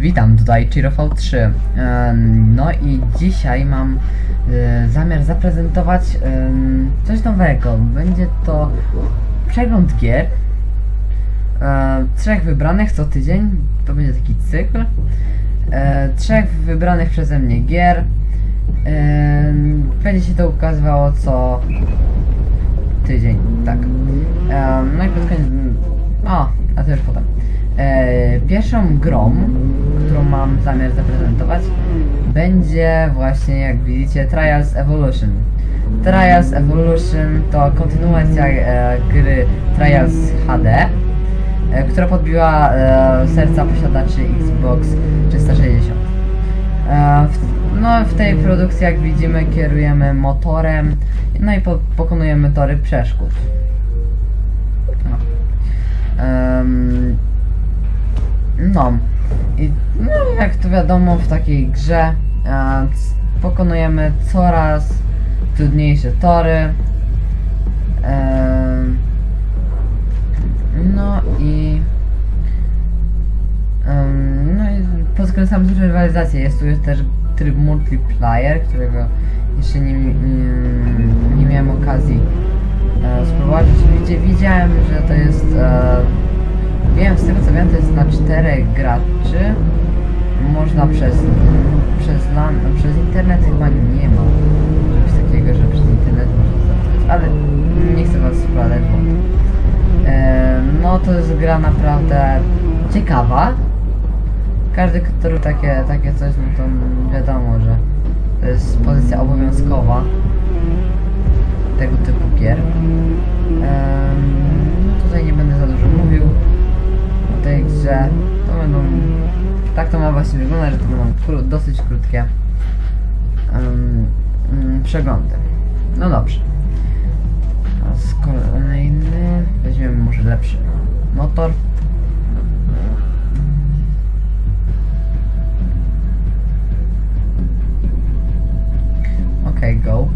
Witam, tutaj ChiroV3. Em, No i dzisiaj mam e, zamiar zaprezentować em, coś nowego. Będzie to przegląd gier. E, Trzech wybranych co tydzień. To będzie taki cykl. E, Trzech wybranych przeze mnie gier. Będzie się to ukazywało co tydzień, tak. No i pod koniec. O, a to już potem. E, pierwszą grą, którą mam zamiar zaprezentować, będzie właśnie, jak widzicie, Trials Evolution. Trials Evolution to kontynuacja e, gry Trials HD, e, która podbiła e, serca posiadaczy Xbox 360. E, w, no, w tej produkcji, jak widzimy, kierujemy motorem, no i po, pokonujemy tory przeszkód. No. I no, jak to wiadomo, w takiej grze e, pokonujemy coraz trudniejsze tory. No i no i pod względem dużej rywalizacji jest tu też tryb multiplayer, którego jeszcze nie, nie, nie miałem okazji spróbować. Oczywiście widziałem, że to jest e, Wiem, z tego co wiem, to jest na czterech graczy. Można przez, przez, LAN, przez internet chyba nie ma czegoś takiego, że przez internet można zagrać, ale nie chcę was wkładać, bo e, no to jest gra naprawdę ciekawa. Każdy, robi takie, takie coś, no to wiadomo, że to jest pozycja obowiązkowa tego typu gier. No tutaj nie będę za dużo mówił o tej grze. To będą. Tak to ma właśnie wyglądać, że to będą kró, dosyć krótkie mm, przeglądy. No dobrze. A z kolejny weźmiemy może lepszy motor. Okej, go.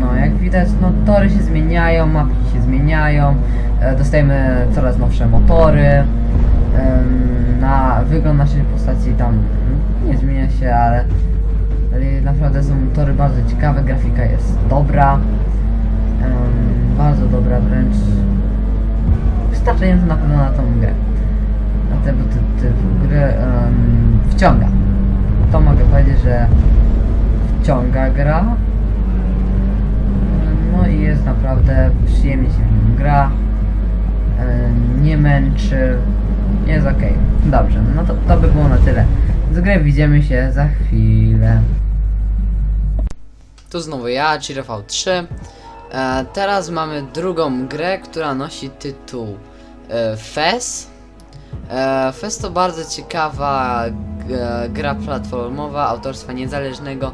No, jak widać, no tory się zmieniają, mapki się zmieniają, e, dostajemy coraz nowsze motory, na wygląd naszej postaci tam nie zmienia się, ale, ale naprawdę są tory bardzo ciekawe, grafika jest dobra, bardzo dobra wręcz, wystarczająco na pewno na tą grę, na tego typu typ gry wciąga. To mogę powiedzieć, że wciąga gra, no i jest naprawdę przyjemnie się gra. e, Nie męczy. Jest ok. Dobrze, no to, to by było na tyle. Z gry widzimy się za chwilę. Tu znowu ja, ChiroV3. E, teraz mamy drugą grę, która nosi tytuł e, FES. E, FES to bardzo ciekawa g- gra platformowa autorstwa niezależnego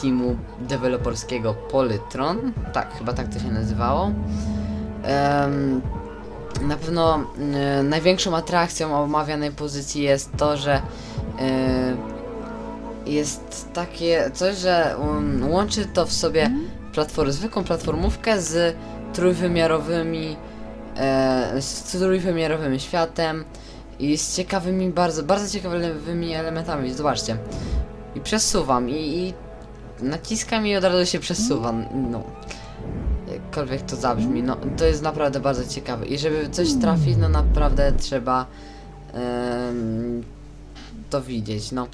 teamu deweloperskiego Polytron. Tak, chyba tak to się nazywało. Em, na pewno e, największą atrakcją omawianej pozycji jest to, że e, jest takie coś, że um, łączy to w sobie platform, zwykłą platformówkę z trójwymiarowymi e, z trójwymiarowym światem i z ciekawymi, bardzo, bardzo ciekawymi elementami. Zobaczcie. I przesuwam i, i naciskam i od razu się przesuwa. No. Jakkolwiek to zabrzmi, no to jest naprawdę bardzo ciekawe. I żeby coś trafić, no naprawdę trzeba to widzieć, no.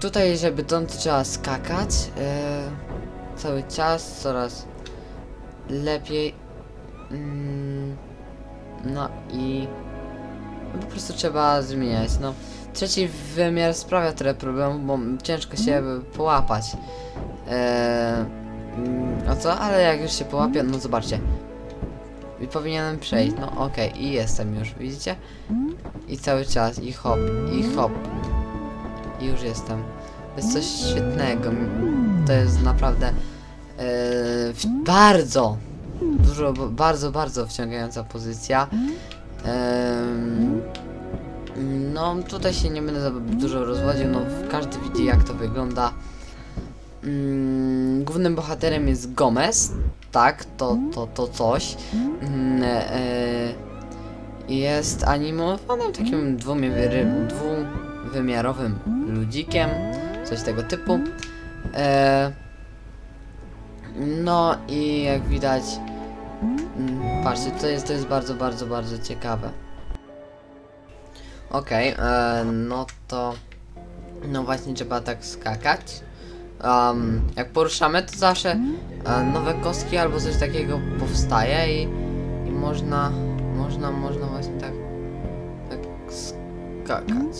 Tutaj, żeby to trzeba skakać e, cały czas, coraz lepiej. Mm, no i po prostu trzeba zmieniać, no. Trzeci wymiar sprawia tyle problemów, bo ciężko się połapać. Eee, a co? Ale jak już się połapię, no zobaczcie. I powinienem przejść, no okej, i jestem już, widzicie? I cały czas, i hop, i hop. I już jestem. To jest coś świetnego. To jest naprawdę w- bardzo, dużo, bardzo, bardzo wciągająca pozycja. Em, no, tutaj się nie będę za dużo rozwodził, no każdy widzi jak to wygląda. Mm, głównym bohaterem jest Gomez, tak, to, to, to coś. Mm, e, jest animowanym takim dwumiary- dwuwymiarowym ludzikiem, coś tego typu. E, no i jak widać, mm, patrzcie, to jest, to jest bardzo, bardzo, bardzo ciekawe. Okej, e, no to, no właśnie trzeba tak skakać. Um, jak poruszamy, to zawsze e, nowe kostki albo coś takiego powstaje i, i można, można, można właśnie tak, tak skakać.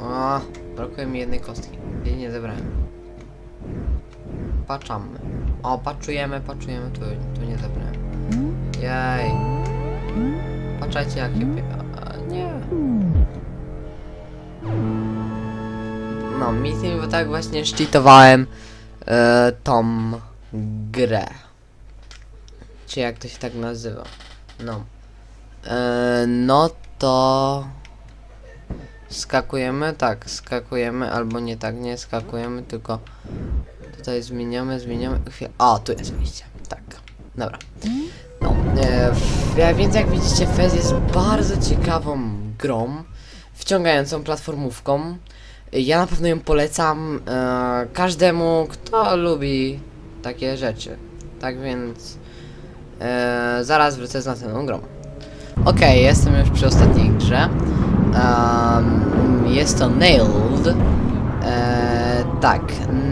O, brakuje mi jednej kostki. Jej nie zebrałem. Patrzamy. O, patrzujemy, patrzujemy, tu, tu nie zebrałem. Jej. Patrzajcie jakie... a, Nie. No, tym, bo tak właśnie szczytowałem e, tą grę. Czy jak to się tak nazywa. No. E, no to... Skakujemy, tak, skakujemy, albo nie tak, nie skakujemy, tylko tutaj zmieniamy, zmieniamy, chwilę, o, tu jest wyjście, tak, dobra. No, e, więc jak widzicie, Fez jest bardzo ciekawą grą, wciągającą platformówką. Ja na pewno ją polecam e, każdemu, kto lubi takie rzeczy. Tak więc e, zaraz wrócę z następną grą. Okej, jestem już przy ostatniej grze. Jest to Nailed. E, tak,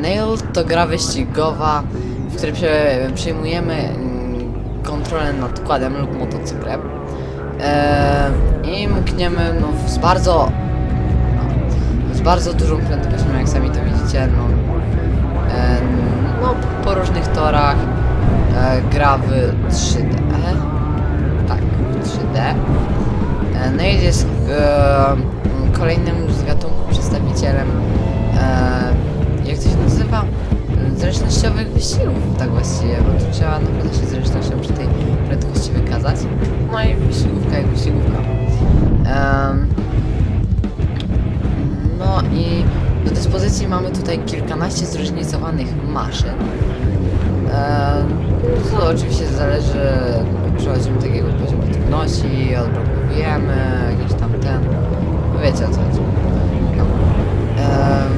Nailed to gra wyścigowa, w której prze, przejmujemy mm, kontrolę nad quadem lub motocyklem. E, I mkniemy no, z bardzo no, z bardzo dużą prędkością, jak sami to widzicie, no, no po różnych torach e, gra w 3D. Tak, w 3D. E, no i jest e, kolejnym z gatunku przedstawicielem e, jak to się nazywa? Zręcznościowych wyścigów, tak właściwie, bo tu trzeba naprawdę się zręcznością przy tej prędkości mamy tutaj kilkanaście zróżnicowanych maszyn. Eee, to oczywiście zależy, przechodzimy do takiego poziomu trudności, odblokowujemy, jakiś tam ten, wiecie o co chodzi. Em,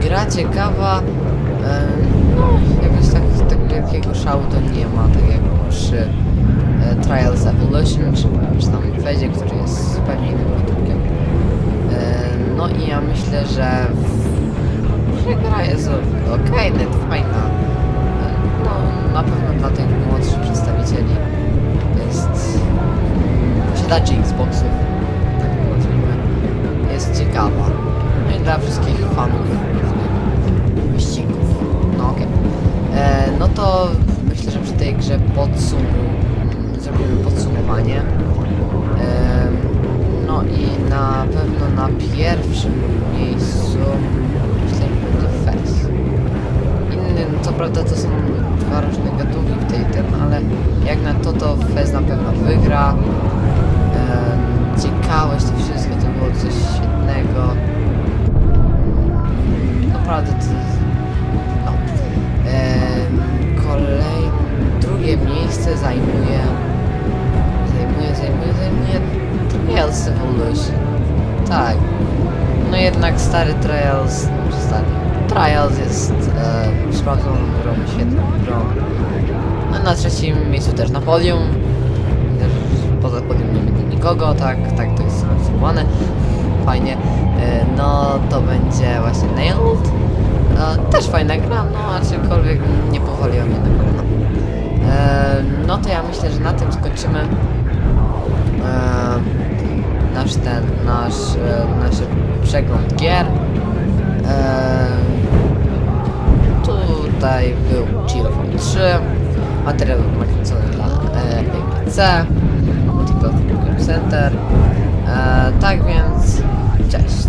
gra ciekawa, em, no jakoś tak, tak wielkiego szału to nie ma, tak jak przy e, Trials Evolution, czy, czy tam Fedzie, który jest zupełnie innym. E, No i ja myślę, że, w- że gra jest okej, nawet fajna. E, No na pewno dla tych młodszych przedstawicieli jest posiadaczy Xboxów, tak nazwijmy, jest ciekawa. No i dla wszystkich fanów wyścigów. No okej. E, No to myślę, że przy tej grze podsum zrobimy podsumowanie. No i na pewno na pierwszym miejscu myślę, że będzie Fez. Inny, co prawda to są dwa różne gatunki w tej tym, ale jak na to to Fez na pewno wygra. Em, Ciekawość to wszystko to było coś świetnego. Naprawdę to no. Kolej, drugie miejsce zajmuje zajmuje, zajmuje, zajmuje Trials Evolution. Tak. No jednak stary Trials, no stary. Trials jest e, sprawdzoną grą, świetną grą. No, na trzecim miejscu też na podium. Poza podium nie będzie nikogo, tak, tak to jest skonstruowane. Fajnie. E, no to będzie właśnie Nailed. E, też fajna gra, no aczkolwiek nie powoliła mnie na pewno. E, no to ja myślę, że na tym skończymy e, nasz ten, nasz, e, nasz przegląd gier. E, tutaj był Chill 3, materiał nakręcony dla e, ABC, Multiplatform Center. E, tak więc, cześć.